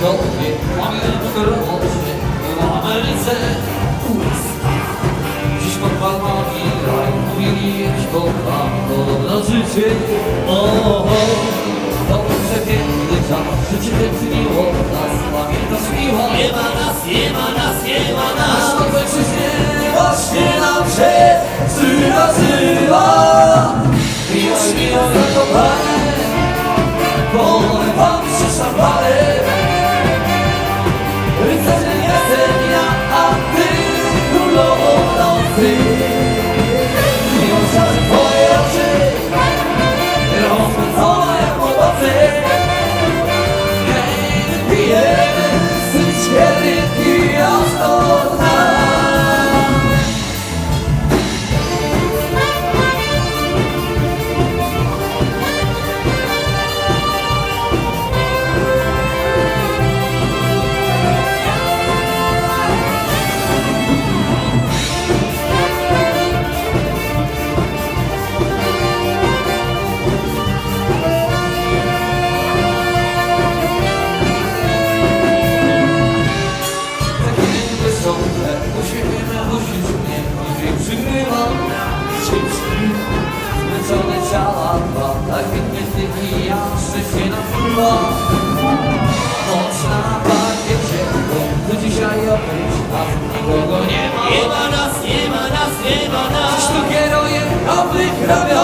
tobie Pamięć rośnie w Ameryce Usta Dziś pod palmami raj Mówili jeść kocham Podobno życie O, o, to przepiękny czas Życie tętniło nas Pamiętasz miła Nie ma nas, nie ma nas, nie ma nas to ojczyźnie właśnie nam się nazywa Miłość, miłość nothing nie ma Nie